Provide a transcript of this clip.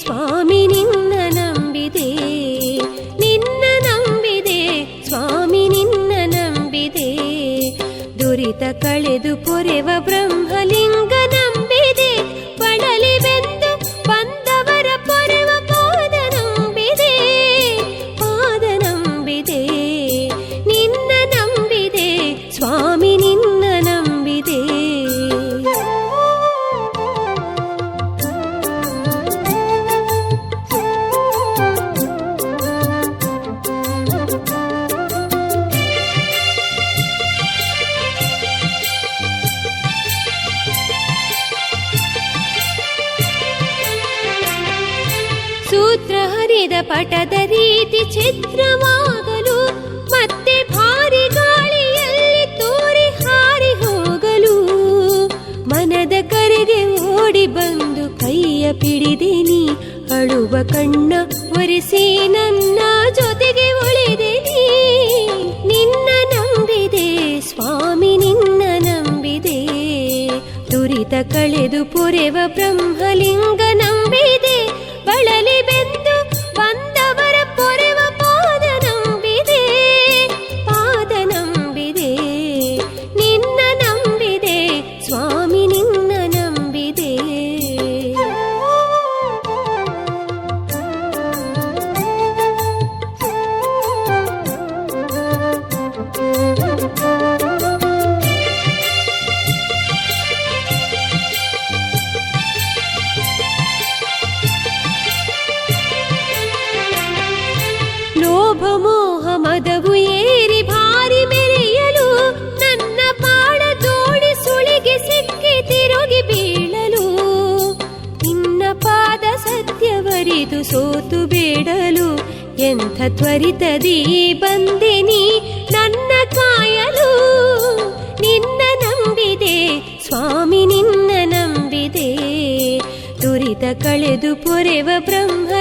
ಸ್ವಾಮಿ ನಿನ್ನ ನಂಬಿದೆ. ನಿನ್ನ ನಂಬಿದೆ ಸ್ವಾಮಿ ನಿನ್ನ ನಂಬಿದೆ. ದುರಿತ ಕಳೆದು ಪೊರೆವ ಬ್ರಹ್ಮಲಿಂಗ ಸೂತ್ರ ಹರಿದ ಪಟದ ರೀತಿ ಚಿತ್ರವಾಗಲು ಮತ್ತೆ ಭಾರಿ ಗಾಳಿಯಲ್ಲಿ ತೋರಿ ಹಾರಿ ಹೋಗಲು. ಮನದ ಕರೆಗೆ ಓಡಿ ಬಂದು ಕೈಯ ಪಿಡಿದೇನಿ, ಅಳುವ ಕಣ್ಣ ಒರೆಸಿ ನನ್ನ ಜೊತೆಗೆ ಉಳಿದೇನಿ. ನಿನ್ನ ನಂಬಿದೆ, ಸ್ವಾಮಿ ನಿನ್ನ ನಂಬಿದೆ. ದುರಿತ ಕಳೆದು ಪೊರೆವ ಬ್ರಹ್ಮಲಿಂಗ ನಂಬಿದೆ. ಬಳಲಿ ಬೆಂದು ಮೋಹ ಮದವು ಏರಿ ಭಾರಿ ಮೆರೆಯಲು, ನನ್ನ ಪಾಳ ತೋಡಿ ಸುಳಿಗೆ ಸಿಕ್ಕಿ ತಿರುಗಿ ಬೀಳಲು. ನಿನ್ನ ಪಾದ ಸತ್ಯವರಿದು ಸೋತು ಬೇಡಲು, ಎಂಥ ತ್ವರಿತದಿ ಬಂದಿನಿ ನನ್ನ ಕಾಯಲು. ನಿನ್ನ ನಂಬಿದೆ, ಸ್ವಾಮಿ ನಿನ್ನ ನಂಬಿದೆ. ದುರಿತ ಕಳೆದು ಪೊರೆವ ಬ್ರಹ್ಮಲಿಂಗ